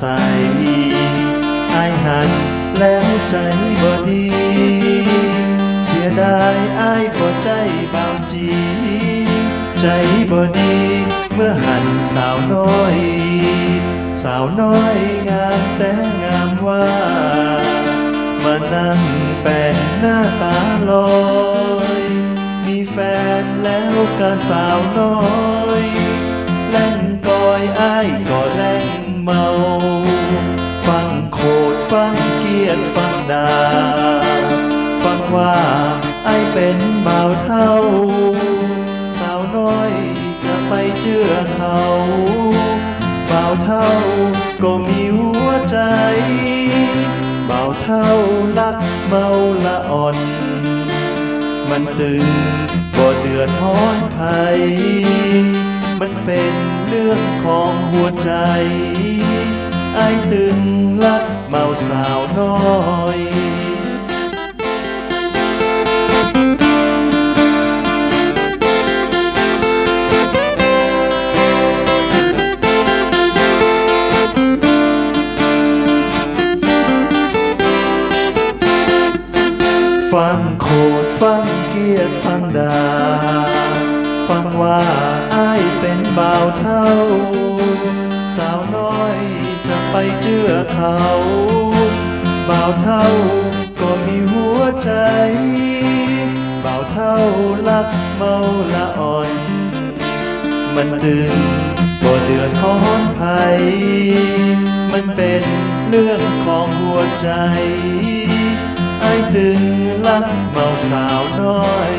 ศัไอหันแล้วใจบ่ดี เสียดายไอบ่ใจบางจี ใจบ่ดี เมื่อหันสาวน้อย สาวน้อยงามแต่งามว่า มานั่งแปลงหน้าตาลอยมีแฟนแล้วก็สาวน้อย แล่นกอยไอ้ ฟังเกียรติฟังดา ฟังว่าไอเป็นบ่าวเท่า สาวน้อยจะไปเชื่อเขาบ่าวเท่าก็มีหัวใจบ่าวเท่ารักเมาละอ่อน มันตึงบ่เดือดร้อนไผมันเป็นเรื่องของหัวใจ ไอ้ตึงรักเมาสาวน้อยฟังโคดฟังเกียรติฟังดา ฟังว่าอ้ายเป็นบ่าวเท่า สาวน้อย ไปเชื่อเขาบ่าวเท่าก็มีหัวใจบ่าวเท่ารักเมาละอ่อน มันตึงบ่เดือดร้อนไผมันเป็นเรื่องของหัวใจ ไอ้ตึงรักเมาสาวน้อย